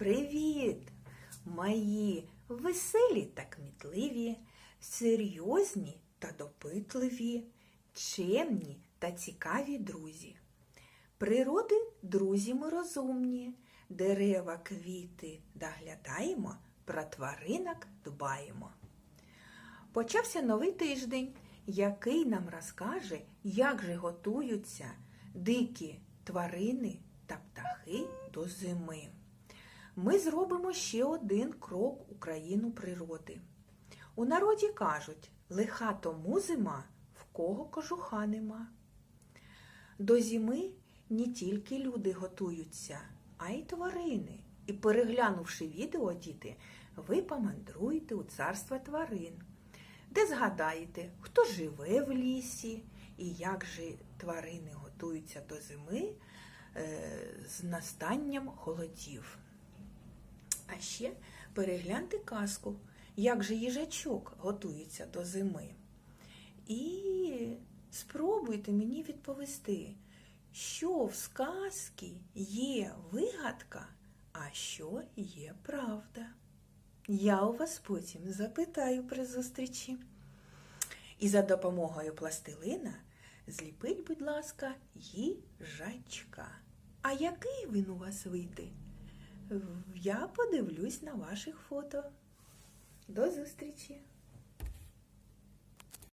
Привіт! Мої веселі та кмітливі, серйозні та допитливі, чемні та цікаві друзі. Природи друзі ми розумні, дерева, квіти доглядаємо, про тваринок дбаємо. Почався новий тиждень, який нам розкаже, як же готуються дикі тварини та птахи до зими. Ми зробимо ще один крок у країну природи. У народі кажуть, лиха тому зима, в кого кожуха нема. До зими не тільки люди готуються, а й тварини. І переглянувши відео, діти, ви помандруєте у царство тварин, де згадаєте, хто живе в лісі і як же тварини готуються до зими е, з настанням холодів. А ще перегляньте казку, як же їжачок готується до зими. І спробуйте мені відповісти, що в сказці є вигадка, а що є правда. Я у вас потім запитаю при зустрічі. І за допомогою пластилина зліпіть, будь ласка, їжачка. А який він у вас вийде? Я подивлюсь на ваших фото. До зустрічі!